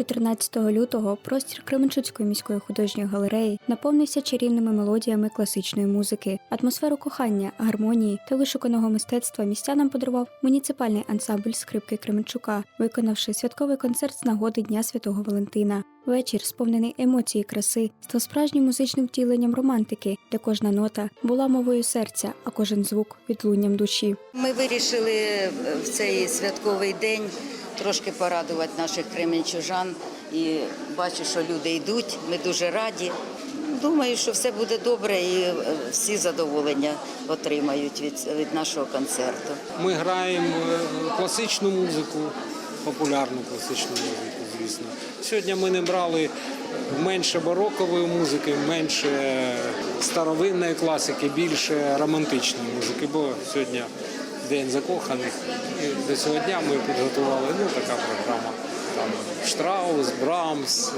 14 лютого простір Кременчуцької міської художньої галереї наповнився чарівними мелодіями класичної музики. Атмосферу кохання, гармонії та вишуканого мистецтва містянам подарував муніципальний ансамбль скрипки Кременчука, виконавши святковий концерт з нагоди Дня Святого Валентина. Вечір, сповнений емоцій і краси, став справжнім музичним втіленням романтики, де кожна нота була мовою серця, а кожен звук відлунням душі. Ми вирішили в цей святковий день трошки порадувати наших кременчужан. І бачу, що люди йдуть. Ми дуже раді. Думаю, що все буде добре і е, всі задоволення отримають від, від нашого концерту. Ми граємо е, класичну музику, популярну класичну музику, звісно. Сьогодні ми не брали е, менше барокової музики, менше старовинної класики, більше романтичної музики, бо сьогодні День закоханих. І до цього дня ми підготували ну, така програма. Там Штраус, Брамс,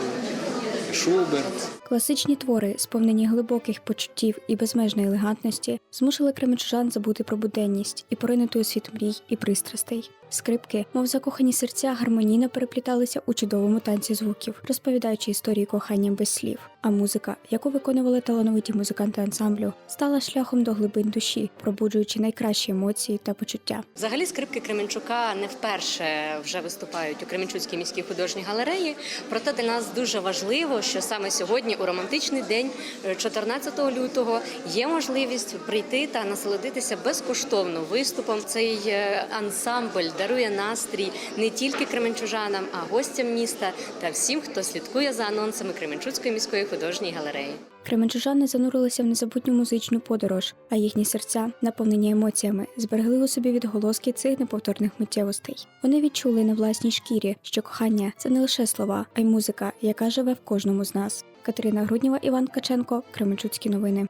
Шуберт. Класичні твори, сповнені глибоких почуттів і безмежної елегантності, змусили кременчужан забути про буденність і поринути у світ мрій і пристрастей. Скрипки, мов закохані серця, гармонійно перепліталися у чудовому танці звуків, розповідаючи історії кохання без слів. А музика, яку виконували талановиті музиканти ансамблю, стала шляхом до глибин душі, пробуджуючи найкращі емоції та почуття. Взагалі скрипки Кременчука не вперше вже виступають у Кременчуцькій міській художній галереї. Проте для нас дуже важливо, що саме сьогодні, у романтичний день, е, 14 лютого, є можливість прийти та насолодитися безкоштовно виступом. Цей е, ансамбль дарує настрій не тільки кременчужанам, а гостям міста та всім, хто слідкує за анонсами Кременчуцької міської художньої галереї. Кременчужани занурилися в незабутню музичну подорож, а їхні серця, наповнені емоціями, зберегли у собі відголоски цих неповторних миттєвостей. Вони відчули на власній шкірі, що кохання це не лише слова, а й музика, яка живе в кожному з нас. Катерина Грудніва, Іван Ткаченко, Кременчуцькі новини.